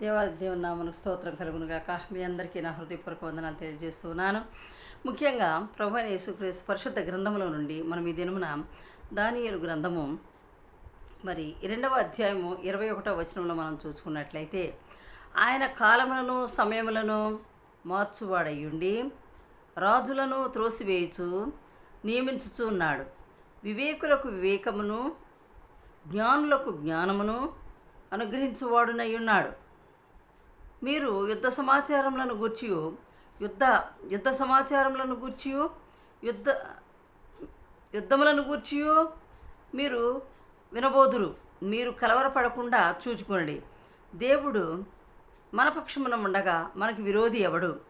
దేవాది దేవుని నామను స్తోత్రం కలుగును గాక మీ అందరికీ నా హృదయపూర్వక వందనాలు తెలియజేస్తున్నాను. ముఖ్యంగా ప్రభు యేసుక్రీస్తు పరిశుద్ధ గ్రంథములో నుండి మనం ఈ దినమున దానియలు గ్రంథము మరి రెండవ అధ్యాయము ఇరవై ఒకటో వచనంలో మనం చూసుకున్నట్లయితే ఆయన కాలములను సమయములను మార్చువాడయ్యుండి రాజులను త్రోసివేయుచు నియమించుచు ఉన్నాడు వివేకులకు వివేకమును జ్ఞానులకు జ్ఞానమును అనుగ్రహించువాడునయ్యున్నాడు. మీరు యుద్ధ సమాచారములను గూర్చి యుద్ధ యుద్ధ సమాచారములను గూర్చి యుద్ధ యుద్ధములను గూర్చి మీరు వినబోదురు. మీరు కలవరపడకుండా చూచుకోండి దేవుడు మన పక్షమున ఉండగా మనకి విరోధి ఎవడు?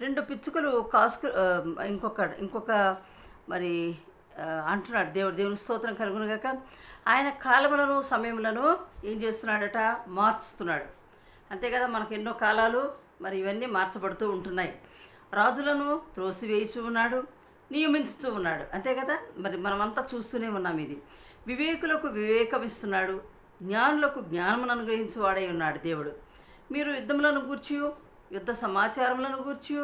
రెండు పిచ్చుకలు కాసుకు ఇంకొక ఇంకొక మరి అంటున్నాడు. దేవుడు దేవుని స్తోత్రం కలుగునుగాక. ఆయన కాలములను సమయములను ఏం చేస్తున్నాడట? మార్చుతున్నాడు. అంతే కదా మనకు ఎన్నో కాలాలు మరి ఇవన్నీ మార్చబడుతూ ఉంటున్నాయి. రాజులను త్రోసివేయిచు ఉన్నాడు నియమించుతూ ఉన్నాడు. అంతే కదా మరి మనమంతా చూస్తూనే ఉన్నాం ఇది. వివేకులకు వివేకం ఇస్తున్నాడు జ్ఞానులకు జ్ఞానమును అనుగ్రహించేవాడై ఉన్నాడు దేవుడు. మీరు యుద్ధములను గూర్చి యుద్ధ సమాచారములను గూర్చి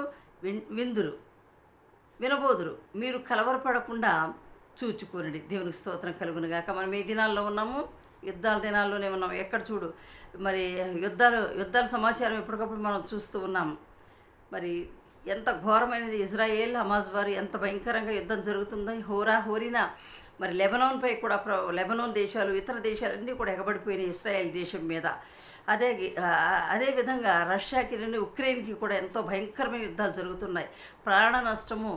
విన్ విందురు వినబోదురు. మీరు కలవరపడకుండా చూచుకోనండి. దేవునికి స్తోత్రం కలుగునుగాక. మనం ఏ దినాల్లో ఉన్నాము? యుద్ధాల దినాల్లోనే ఉన్నాం. ఎక్కడ చూడు మరి యుద్ధాలు యుద్ధాల సమాచారం ఎప్పటికప్పుడు మనం చూస్తూ ఉన్నాం. మరి ఎంత ఘోరమైనది ఇజ్రాయేల్ హమాజ్ వారు ఎంత భయంకరంగా యుద్ధం జరుగుతుందో హోరా హోరినా మరి లెబనాన్పై కూడా ప్ర లెబనాన్ దేశాలు ఇతర దేశాలన్నీ కూడా ఎగబడిపోయినాయి ఇస్రాయేల్ దేశం మీద. అదే అదేవిధంగా అదే విధంగా రష్యాకి నుండి ఉక్రెయిన్కి కూడా ఎంతో భయంకరమైన యుద్ధాలు జరుగుతున్నాయి. ప్రాణ నష్టము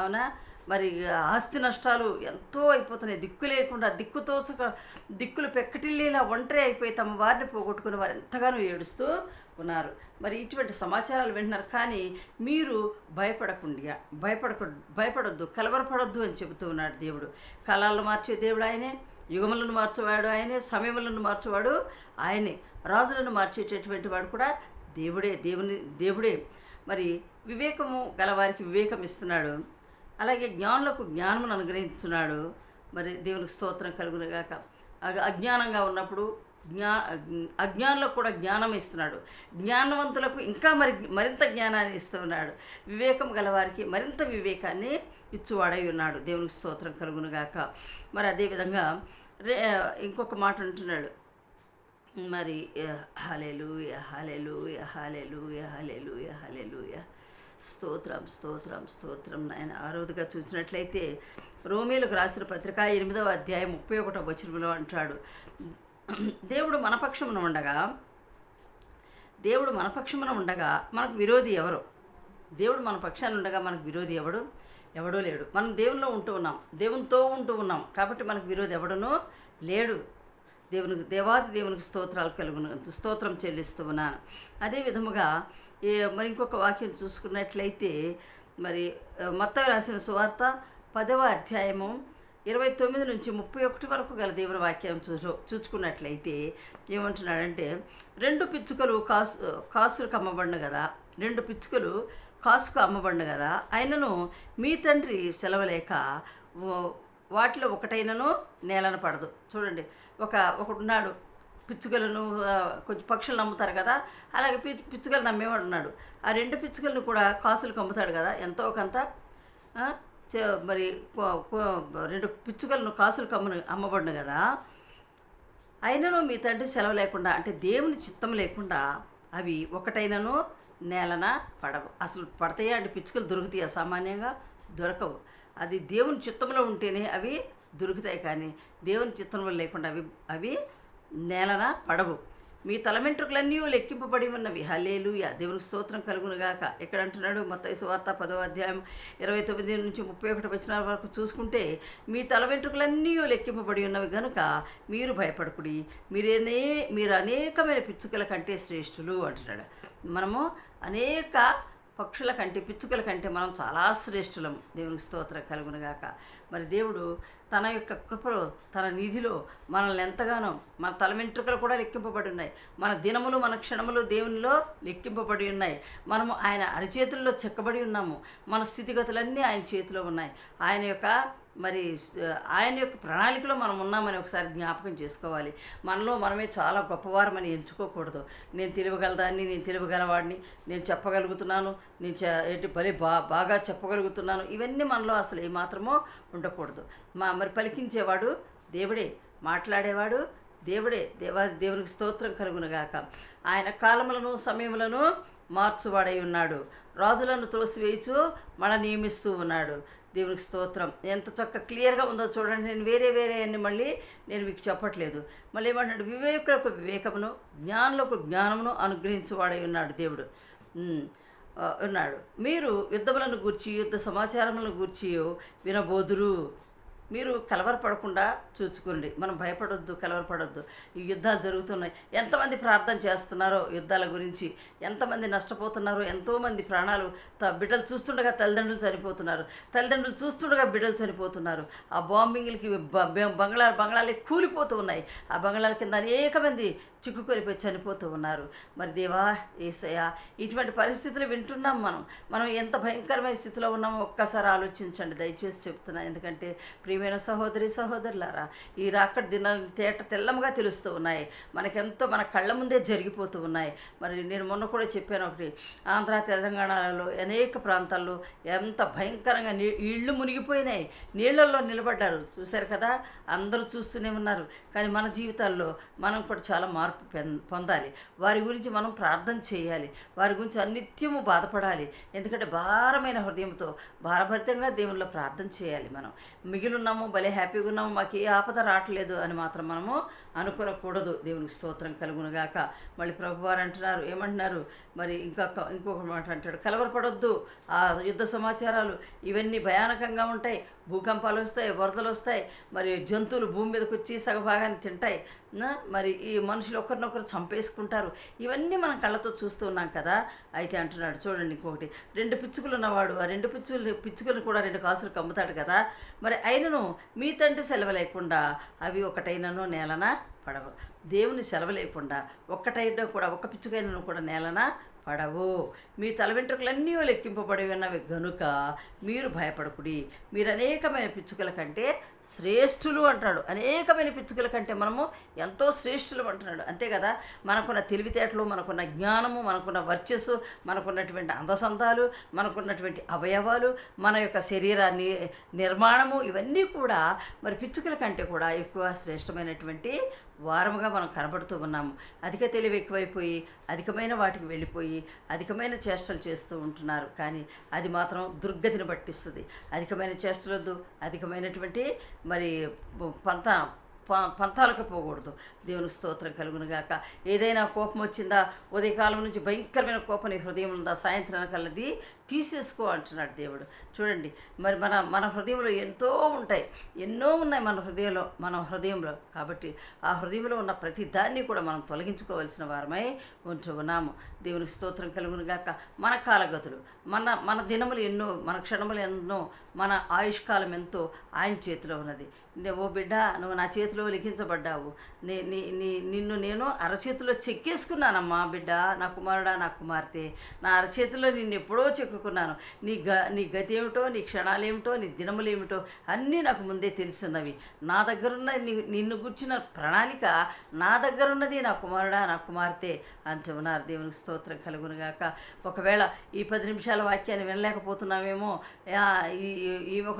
అవునా? మరి ఆస్తి నష్టాలు ఎంతో అయిపోతున్నాయి. దిక్కు లేకుండా దిక్కుతో దిక్కులు పెక్కటిల్లేలా ఒంటరి అయిపోయి తమ వారిని పోగొట్టుకుని వారు ఎంతగానో ఏడుస్తూ ఉన్నారు. మరి ఇటువంటి సమాచారాలు వింటున్నారు. కానీ మీరు భయపడకుండా భయపడక భయపడొద్దు కలవరపడొద్దు అని చెబుతూ ఉన్నాడు దేవుడు. కాలాలను మార్చే దేవుడు ఆయనే యుగములను మార్చేవాడు ఆయనే సమయములను మార్చేవాడు ఆయనే. రాజులను మార్చేటటువంటి వాడు కూడా దేవుడే దేవుని దేవుడే. మరి వివేకము గలవారికి వివేకం ఇస్తున్నాడు. అలాగే జ్ఞానులకు జ్ఞానమును అనుగ్రహించున్నాడు మరి దేవునికి స్తోత్రం కలుగునగాక. అజ్ఞానంగా ఉన్నప్పుడు జ్ఞా అజ్ఞానులకు కూడా జ్ఞానం ఇస్తున్నాడు. జ్ఞానవంతులకు ఇంకా మరి మరింత జ్ఞానాన్ని ఇస్తున్నాడు. వివేకం గలవారికి మరింత వివేకాన్ని ఇచ్చువాడై ఉన్నాడు. దేవునికి స్తోత్రం కలుగునుగాక. మరి అదేవిధంగా రే ఇంకొక మాట అంటున్నాడు. మరి hallelujah hallelujah hallelujah hallelujah hallelujah స్తోత్రం స్తోత్రం స్తోత్రం నాయన. ఆరోదుగా చూసినట్లయితే రోమీలకు రాసిన పత్రిక ఎనిమిదవ అధ్యాయం ముప్పై ఒకటో వచనంలో అంటాడు. దేవుడు మనపక్షమున ఉండగా దేవుడు మనపక్షమున ఉండగా మనకు విరోధి ఎవరు? దేవుడు మన పక్షాన్ని ఉండగా మనకు విరోధి ఎవడు? ఎవడో లేడు. మనం దేవునిలో ఉంటూ ఉన్నాం. దేవునితో ఉంటూ ఉన్నాం. కాబట్టి మనకు విరోధి ఎవడనో లేడు. దేవునికి దేవాది దేవునికి స్తోత్రాలు కలుగును స్తోత్రం చెల్లిస్తూ ఉన్నాను. అదే విధముగా మరి ఇంకొక వాక్యం చూసుకున్నట్లయితే మరి మొత్తం రాసిన సువార్త పదవ అధ్యాయము ఇరవై తొమ్మిది నుంచి ముప్పై ఒకటి వరకు గల దేవుని వాక్యం చూ చూసుకున్నట్లయితే ఏమంటున్నాడంటే రెండు పిచ్చుకలు కాసు కాసులకు అమ్మబడిన కదా రెండు పిచ్చుకలు కాసుకు అమ్మబడిన కదా ఆయనను మీ తండ్రి సెలవలేక వాటిలో ఒకటైనను నేలన పడదు. చూడండి ఒక ఒకడున్నాడు పిచ్చుకలను కొంచెం పక్షులు నమ్ముతారు కదా అలాగే పి పిచ్చుకలు నమ్మేవాడు ఉన్నాడు ఆ రెండు పిచ్చుకలను కూడా కాసులకు అమ్ముతాడు కదా ఎంతో కొంత మరి రెండు పిచ్చుకలను కాసులకు అమ్మను అమ్మబడిన కదా. అయినను మీ తండ్రి సెలవు లేకుండా అంటే దేవుని చిత్తం లేకుండా అవి ఒకటైనను నేలన పడవు. అసలు పడతాయా అంటే పిచ్చుకలు? దొరుకుతాయా? సామాన్యంగా దొరకవు. అది దేవుని చిత్తంలో ఉంటేనే అవి దొరుకుతాయి కానీ దేవుని చిత్తంలో లేకుండా అవి అవి నేలన పడవు. మీ తల వెంట్రుకలన్నీ లెక్కింపబడి ఉన్నవి. హలేలుయ దేవునికి స్తోత్రం కలుగునుగాక. ఎక్కడ అంటున్నాడు మొత్తం సువార్త పదవ అధ్యాయం ఇరవై తొమ్మిది నుంచి ముప్పై ఒకటి వచ్చిన వరకు చూసుకుంటే మీ తల వెంట్రుకలన్నీ లెక్కింపబడి ఉన్నవి కనుక మీరు భయపడకుడి. మీరేనే మీరు అనేకమైన పిచ్చుకల కంటే శ్రేష్ఠులు అంటున్నాడు. మనము అనేక పక్షుల కంటే పిచ్చుకల కంటే మనం చాలా శ్రేష్ఠులం. దేవునికి స్తోత్రం కలుగునుగాక. మరి దేవుడు తన యొక్క కృపలో తన నిధిలో మనల్ని ఎంతగానో మన తల వెంట్రుకలు కూడా లెక్కింపబడి ఉన్నాయి. మన దినములు మన క్షణములు దేవునిలో లెక్కింపబడి ఉన్నాయి. మనము ఆయన అరిచేతుల్లో చెక్కబడి ఉన్నాము. మన స్థితిగతులన్నీ ఆయన చేతిలో ఉన్నాయి. ఆయన యొక్క మరి ఆయన యొక్క ప్రణాళికలో మనం ఉన్నామని ఒకసారి జ్ఞాపకం చేసుకోవాలి. మనలో మనమే చాలా గొప్పవారమని ఎంచుకోకూడదు. నేను తెలియగలదాన్ని నేను తెలియగలవాడిని నేను చెప్పగలుగుతున్నాను నేను ఏంటి భలే బా బాగా చెప్పగలుగుతున్నాను. ఇవన్నీ మనలో అసలు ఏమాత్రమో ఉండకూడదు. మా మరి పలికించేవాడు దేవుడే మాట్లాడేవాడు దేవుడే దేవా దేవునికి స్తోత్రం కలుగునగాక ఆయన కాలములను సమయములను మార్చువాడై ఉన్నాడు. రాజులను త్రోసివేయచు మన నియమిస్తూ ఉన్నాడు. దేవునికి స్తోత్రం. ఎంత చక్క క్లియర్గా ఉందో చూడండి. నేను వేరే వేరే అన్ని మళ్ళీ నేను మీకు చెప్పట్లేదు. మళ్ళీ ఏమంటాడు వివేకులకు వివేకమును జ్ఞానులకు జ్ఞానమును అనుగ్రహించువాడై ఉన్నాడు దేవుడు. ఉన్నాడు. మీరు యుద్ధములను గూర్చి యుద్ధ సమాచారములను గూర్చి వినబోదురు. మీరు కలవరపడకుండా చూసుకోండి. మనం భయపడొద్దు కలవరపడొద్దు. ఈ యుద్ధాలు జరుగుతున్నాయి. ఎంతమంది ప్రార్థన చేస్తున్నారో యుద్ధాల గురించి ఎంతమంది నష్టపోతున్నారో ఎంతోమంది ప్రాణాలు త బిడ్డలు చూస్తుండగా తల్లిదండ్రులు చనిపోతున్నారు. తల్లిదండ్రులు చూస్తుండగా బిడ్డలు చనిపోతున్నారు. ఆ బాంబింగ్లకి బంగ్లా బంగ్లాలే కూలిపోతూ ఉన్నాయి. ఆ బంగ్లాల కింద అనేక మంది చిక్కుకొలిపోయి చనిపోతూ ఉన్నారు. మరి దేవా ఏసయ్య ఇటువంటి పరిస్థితులు వింటున్నాం మనం. మనం ఎంత భయంకరమైన స్థితిలో ఉన్నామో ఒక్కసారి ఆలోచించండి. దయచేసి చెప్తున్నా. ఎందుకంటే ప్రియమైన సహోదరి సహోదరులారా ఈ రాకడ దినాలు తేట తెల్లముగా తెలుస్తూ ఉన్నాయి. మనకెంతో మన కళ్ళ ముందే జరిగిపోతూ ఉన్నాయి. మరి నేను మొన్న కూడా చెప్పాను ఒకటి. ఆంధ్ర తెలంగాణలో అనేక ప్రాంతాల్లో ఎంత భయంకరంగా నీ ఇళ్ళు మునిగిపోయినాయి. నీళ్ళల్లో నిలబడ్డారు. చూశారు కదా? అందరూ చూస్తూనే ఉన్నారు. కానీ మన జీవితాల్లో మనం కూడా చాలా మార్పు పొందాలి. వారి గురించి మనం ప్రార్థన చేయాలి. వారి గురించి అనిత్యము బాధపడాలి. ఎందుకంటే భారమైన హృదయంతో భారభరితంగా దేవుళ్ళ ప్రార్థన చేయాలి మనం. మిగిలిన ఉన్నాము భలే హ్యాపీగా ఉన్నాము మాకు ఏ ఆపద రావట్లేదు అని మాత్రం మనము అనుకోనకూడదు. దేవునికి స్తోత్రం కలుగునుగాక. మళ్ళీ ప్రభువారు అంటున్నారు ఏమంటున్నారు? మరి ఇంకొక ఇంకొక మాట అంటాడు కలవరపడొద్దు. ఆ యుద్ధ సమాచారాలు ఇవన్నీ భయానకంగా ఉంటాయి. భూకంపాలు వస్తాయి వరదలు వస్తాయి మరి జంతువులు భూమి మీదకి వచ్చి సగభాగాన్ని తింటాయి. మరి ఈ మనుషులు ఒకరినొకరు చంపేసుకుంటారు. ఇవన్నీ మనం కళ్ళతో చూస్తూ ఉన్నాం కదా. అయితే అంటున్నాడు చూడండి ఇంకొకటి. రెండు పిచ్చుకలు ఉన్నవాడు ఆ రెండు పిచ్చుకలు పిచ్చుకలు కూడా రెండు కాసులు కమ్ముతాడు కదా. మరి అయినను మీ తండ్రి సెలవు లేకుండా అవి ఒకటైనను నేలన? పడవు. దేవుని సెలవు లేకుండా ఒక్కటైనా కూడా ఒక్క పిచ్చుకైనా కూడా నేలన పడవు. మీ తల వెంట్రుకలన్నీ లెక్కింపబడి ఉన్నవి గనుక మీరు భయపడకుడి. మీరు అనేకమైన పిచ్చుకల కంటే శ్రేష్ఠులు అంటాడు అనేకమైన పిచ్చుకల కంటే మనము ఎంతో శ్రేష్ఠులు అంటున్నాడు. అంతే కదా? మనకున్న తెలివితేటలు మనకున్న జ్ఞానము మనకున్న వర్చస్సు మనకున్నటువంటి అందసందాలు మనకున్నటువంటి అవయవాలు మన యొక్క శరీరాన్ని నిర్మాణము ఇవన్నీ కూడా మరి పిచ్చుకల కంటే కూడా ఎక్కువ శ్రేష్టమైనటువంటి వారముగా మనం కనబడుతూ ఉన్నాము. అధిక తెలివి ఎక్కువైపోయి అధికమైన వాటికి వెళ్ళిపోయి అధికమైన చేష్టలు చేస్తూ ఉంటున్నారు. కానీ అది మాత్రం దుర్గతిని పట్టిస్తుంది. అధికమైన చేష్టలొద్దు. అధికమైనటువంటి మరి పంత ప- పంతాలకు పోకూడదు. దేవునికి స్తోత్రం కలుగునుగాక. ఏదైనా కోపం వచ్చిందా ఉదయకాలం నుంచి భయంకరమైన కోపం నీ హృదయం ఉందా? సాయంత్రం కలది తీసేసుకో అంటున్నాడు దేవుడు. చూడండి మరి మన మన హృదయంలో ఎంతో ఉంటాయి. ఎన్నో ఉన్నాయి మన హృదయంలో మన హృదయంలో. కాబట్టి ఆ హృదయంలో ఉన్న ప్రతి దాన్ని కూడా మనం తొలగించుకోవలసిన వారమై ఉంటూ ఉన్నాము. దేవునికి స్తోత్రం కలుగునుగాక మన కాలగతులు మన మన దినములు ఎన్నో మన క్షణములు ఎన్నో మన ఆయుష్కాలం ఎంతో ఆయన చేతిలో ఉన్నది. ఓ బిడ్డ నువ్వు నా చేతిలో లిఖించబడ్డావు. నీ నీ నీ నిన్ను నేను అరచేతిలో చెక్కేసుకున్నానమ్మా బిడ్డ నా కుమారుడా నా కుమార్తె. నా అరచేతిలో నిన్ను ఎప్పుడో వెతుకున్నాను నీ గ నీ గతి ఏమిటో నీ క్షణాలేమిటో నీ దినములేమిటో అన్నీ నాకు ముందే తెలుసున్నవి నా దగ్గరున్న నీ నిన్ను గుర్చిన ప్రణాళిక నా దగ్గరున్నది నా కుమారుడా నా కుమార్తె అంటూ దేవునికి స్తోత్రం కలుగునుగాక. ఒకవేళ ఈ పది నిమిషాల వాక్యాన్ని వినలేకపోతున్నామేమో ఈ ఈ- ఈమె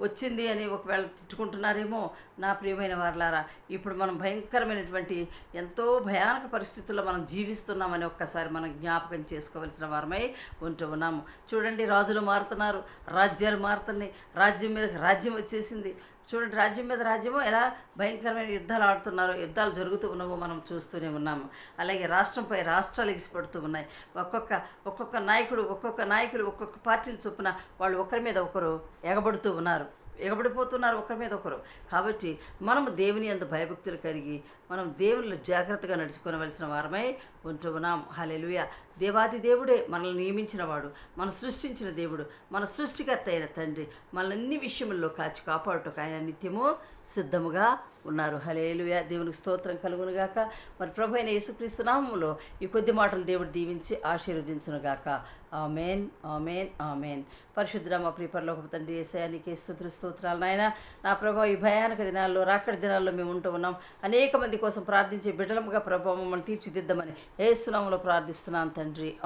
వచ్చింది అని ఒకవేళ తిట్టుకుంటున్నారేమో నా ప్రియమైన వారలారా ఇప్పుడు మనం భయంకరమైనటువంటి ఎంతో భయానక పరిస్థితుల్లో మనం జీవిస్తున్నామని ఒక్కసారి మనం జ్ఞాపకం చేసుకోవాల్సిన వారమై ఉంటూ ఉన్నాము. చూడండి రాజులు మారుతున్నారు రాజ్యాలు మారుతున్నాయి రాజ్యం మీద రాజ్యం వచ్చేసింది. చూడండి రాజ్యం మీద రాజ్యము ఎలా భయంకరమైన యుద్ధాలు ఆడుతున్నారో యుద్ధాలు జరుగుతూ ఉన్నావో మనం చూస్తూనే ఉన్నాము. అలాగే రాష్ట్రంపై రాష్ట్రాలు ఎగిసిపడుతూ ఉన్నాయి. ఒక్కొక్క ఒక్కొక్క నాయకుడు ఒక్కొక్క నాయకులు ఒక్కొక్క పార్టీలు చొప్పున వాళ్ళు ఒకరి మీద ఒకరు ఎగబడుతూ ఉన్నారు. ఎగబడిపోతున్నారు ఒకరి మీద ఒకరు. కాబట్టి మనము దేవుని అంత భయభక్తులు కలిగి మనం దేవుళ్ళు జాగ్రత్తగా నడుచుకోవలసిన వారమై ఉంటున్నాం. హలెలుయ దేవాది దేవుడే మనల్ని నియమించిన వాడు మన సృష్టించిన దేవుడు మన సృష్టికర్త అయిన తండ్రి మనల్ని అన్ని విషయముల్లో కాచి కాపాడుటకు ఆయన నిత్యము సిద్ధముగా ఉన్నారు. హలేలుయ దేవునికి స్తోత్రం కలుగును గాక. మరి ప్రభు అయిన యేసుక్రీస్తు నామములో ఈ కొద్ది మాటలు దేవుడు దీవించి ఆశీర్వదించునుగాక ఆమెన్ ఆమెన్ ఆమెన్. పరిశుద్ధ మా ఒక తండ్రి ఏసయానికి స్థుతులు స్తోత్రాలు నాయన. నా ప్రభావ ఈ భయానక దినాల్లో రాకడి దినాల్లో మేము ఉంటూ ఉన్నాం. అనేక మంది కోసం ప్రార్థించే బిడ్డలముగా ప్రభావ మమ్మల్ని తీర్చిదిద్దామని ఏసునామంలో ప్రార్థిస్తున్నాను తండ్రి.